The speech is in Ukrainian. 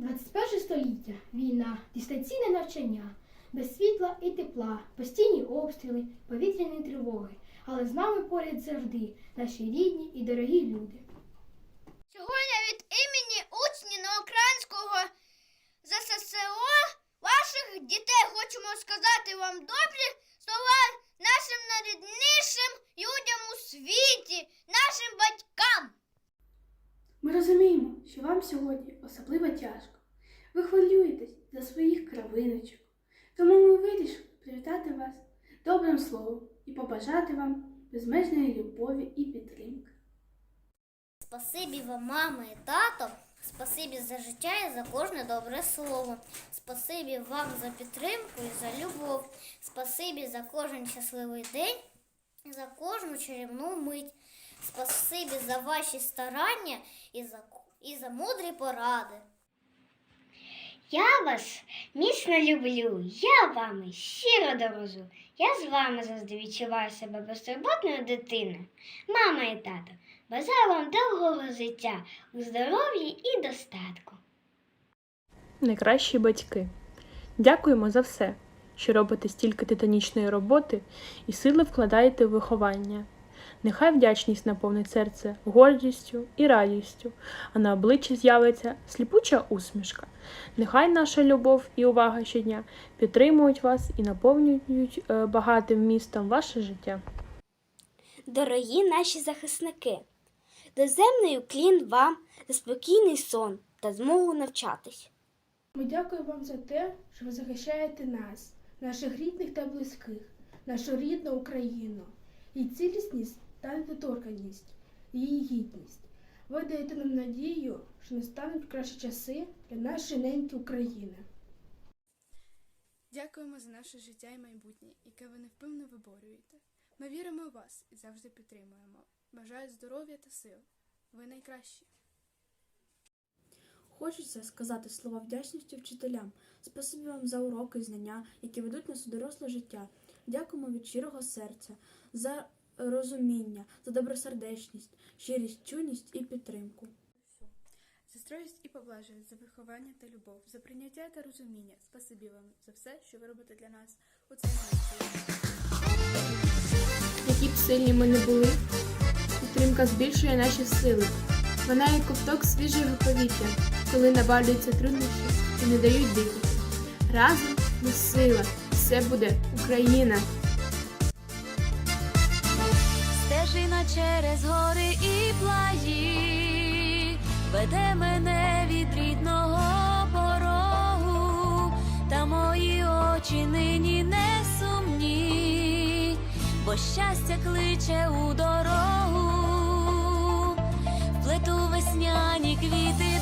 21 століття, війна, дистанційне навчання, без світла і тепла, постійні обстріли, повітряні тривоги. Але з нами поряд завжди наші рідні і дорогі люди. Сьогодні від імені учнів Новоукраїнського ЗССО ваших дітей хочемо сказати вам добрі слова нашим найріднішим людям у світі, нашим батькам. Ми розуміємо, що вам сьогодні особливо тяжко. Ви хвилюєтесь за своїх кравиночок. Тому ми вирішили привітати вас добрим словом і побажати вам безмежної любові і підтримки. Спасибі вам, мама і тато. Спасибі за життя і за кожне добре слово. Спасибі вам за підтримку і за любов. Спасибі за кожен щасливий день, за кожну чарівну мить. Спасибі за ваші старання і за, і за мудрі поради. Я вас міцно люблю, я вами щиро дорожу. Я з вами завжди відчуваю себе безтурботною дитиною. Мама і тато, бажаю вам довгого життя у здоров'ї і достатку. найкращі батьки. Дякуємо за все, що робите стільки титанічної роботи і сили вкладаєте в виховання. Нехай вдячність наповнить серце гордістю і радістю, а на обличчі з'явиться сліпуча усмішка. Нехай наша любов і увага щодня підтримують вас і наповнюють е, багатим містом ваше життя. Дорогі наші захисники, доземний уклін вам за спокійний сон та змогу навчатись. Ми дякуємо вам за те, що ви захищаєте нас, наших рідних та близьких, нашу рідну Україну, її цілісність та недоторканність, її гідність. Ви даєте нам надію, що настануть кращі часи для нашої неньки України. Дякуємо за наше життя і майбутнє, яке ви невпинно виборюєте. Ми віримо у вас і завжди підтримуємо. Бажаю здоров'я та сил. Ви найкращі. Хочеться сказати слова вдячності вчителям. Спасибі вам за уроки і знання, які ведуть нас у доросле життя. Дякуємо від щирого серця за розуміння, за добросердечність, щирість, чуйність і підтримку. За строгість і поблажливість, за виховання та любов, за прийняття та розуміння. Спасибі вам за все, що ви робите для нас у цей момент. Які б сильні ми не були, підтримка збільшує наші сили. Вона як ковток свіжого повітря, коли навалюються труднощі і не дають дихати. Разом ми сила, все буде Україна. Через гори і плаї веде мене від рідного порогу, та мої очі нині не сумні, бо щастя кличе у дорогу, вплету весняні квіти